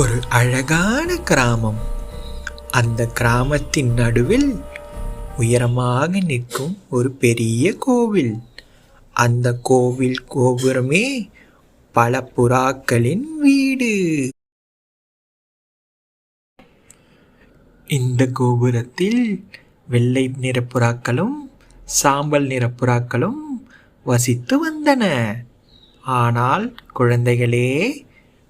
ஒரு அழகான கிராமம். அந்த கிராமத்தின் நடுவில் உயரமாக நிற்கும் ஒரு பெரிய கோவில். அந்த கோவில் கோபுரமே பல புறாக்களின் வீடு. இந்த கோபுரத்தில் வெள்ளை நிற புறாக்களும் சாம்பல் நிற புறாக்களும் வசித்து வந்தன. ஆனால் குழந்தைகளே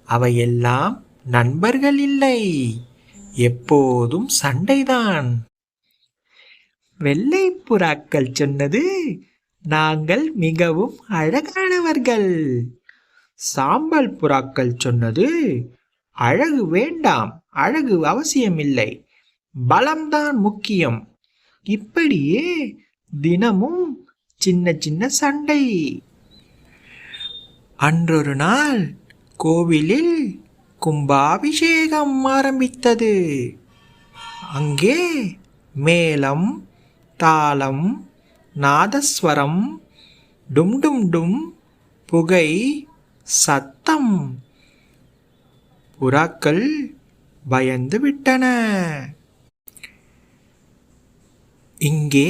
அவையெல்லாம் நண்பர்கள் இல்லை. எப்போதும் சண்டைதான். வெள்ளை புறாக்கள் சொன்னது நாங்கள் மிகவும் அழகானவர்கள். சாம்பல் புறாக்கள் சொன்னது அழகு வேண்டாம் அழகு அவசியமில்லை பலம்தான் முக்கியம். இப்படியே தினமும் சின்ன சின்ன சண்டை. அன்றொரு நாள் கோவிலில் கும்பாபிஷேகம் ஆரம்பித்தது. அங்கே மேளம் தாளம் நாதஸ்வரம் டும் டும் டும் புகை சத்தம் புறாக்கள் பயந்து விட்டன. இங்கே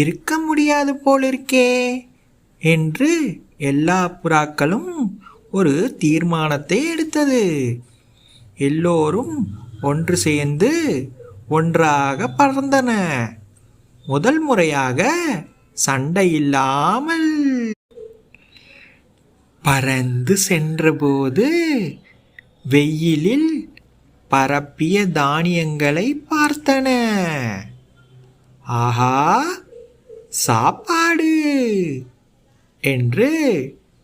இருக்க முடியாது போலிருக்கே என்று எல்லா புறாக்களும் ஒரு தீர்மானத்தை எடுத்தது. எல்லோரும் ஒன்று சேர்ந்து ஒன்றாக பறந்தன. முதல் முறையாக சண்டை இல்லாமல் பறந்து சென்றபோது வெயிலில் பரப்பிய தானியங்களை பார்த்தன. ஆஹா சாப்பாடு! என்று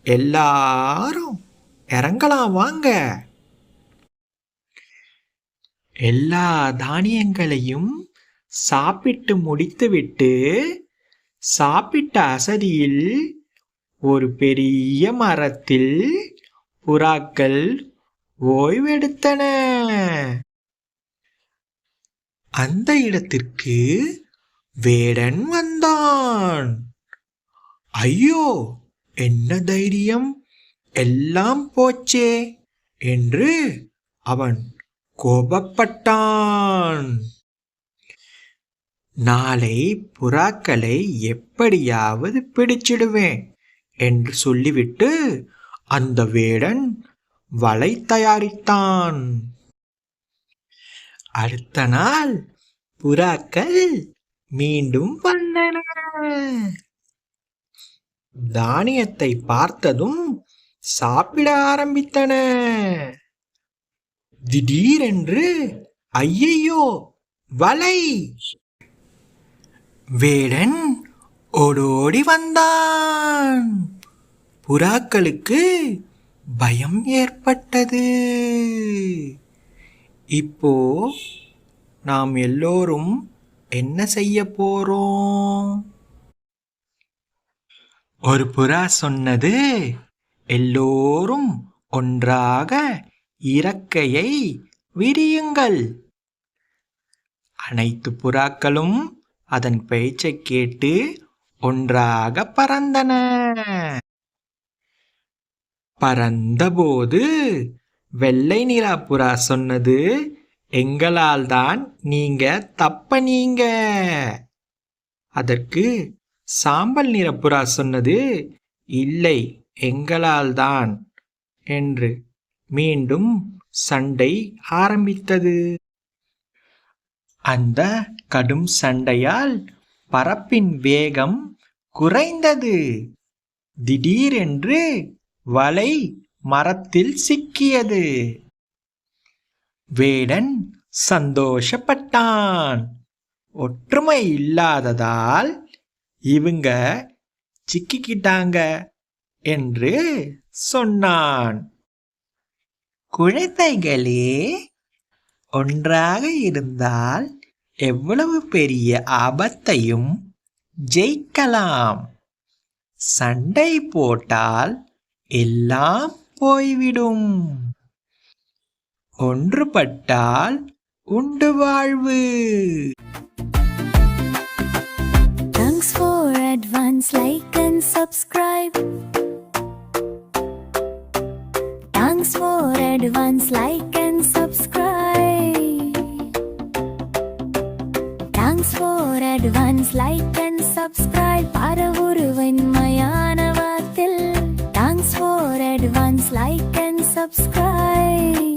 எல்லாரும் இறங்கலாம் வாங்க. எல்லா தானியங்களையும் சாப்பிட்டு முடித்துவிட்டு சாப்பிட்ட அசதியில் ஒரு பெரிய மரத்தில் புறாக்கள் ஓய்வெடுத்தன. அந்த இடத்திற்கு வேடன் வந்தான். ஐயோ! என்ன தைரியம்? எல்லாம் போச்சே என்று அவன் கோபப்பட்டான். நாளை புறாக்களை எப்படியாவது பிடிச்சிடுவேன் என்று சொல்லிவிட்டு அந்த வேடன் வலை தயாரித்தான். அடுத்த நாள் புறாக்கள் மீண்டும் வந்தன. தானியத்தை பார்த்ததும் சாப்பிட ஆரம்பித்தன. திடீரென்று ஐயையோ வலை. வேடன் ஓடோடி வந்தான். புறாக்களுக்கு பயம் ஏற்பட்டது. இப்போ நாம் எல்லோரும் என்ன செய்ய போறோம்? ஒரு புறா சொன்னது எல்லோரும் ஒன்றாக இறக்கையை விரியுங்கள். அனைத்து புறாக்களும் அதன் பேச்சை கேட்டு ஒன்றாக பறந்தன. பறந்தபோது வெள்ளை நிலா புறா சொன்னது எங்களால் தான் நீங்க தப்ப நீங்க. அதற்கு சாம்பல் நிற புறா சொன்னது இல்லை எங்களால் தான் என்று மீண்டும் சண்டை ஆரம்பித்தது. அந்த கடும் சண்டையால் பரப்பின் வேகம் குறைந்தது. திடீரென்று வலை மரத்தில் சிக்கியது. வேடன் சந்தோஷப்பட்டான். ஒற்றுமை இல்லாததால் இவங்க சிக்கிக்கிட்டாங்க என்று சொன்னான். குழந்தைகளே ஒன்றாக இருந்தால் எவ்வளவு பெரிய ஆபத்தையும் ஜெயிக்கலாம். சண்டை போட்டால் எல்லாம் போய்விடும். ஒன்றுபட்டால் உண்டு வாழ்வு. Advance like and subscribe. Thanks for advance like and subscribe. Thanks for advance like and subscribe பரவுருவின் மயான வாத்தில் Thanks for advance like and subscribe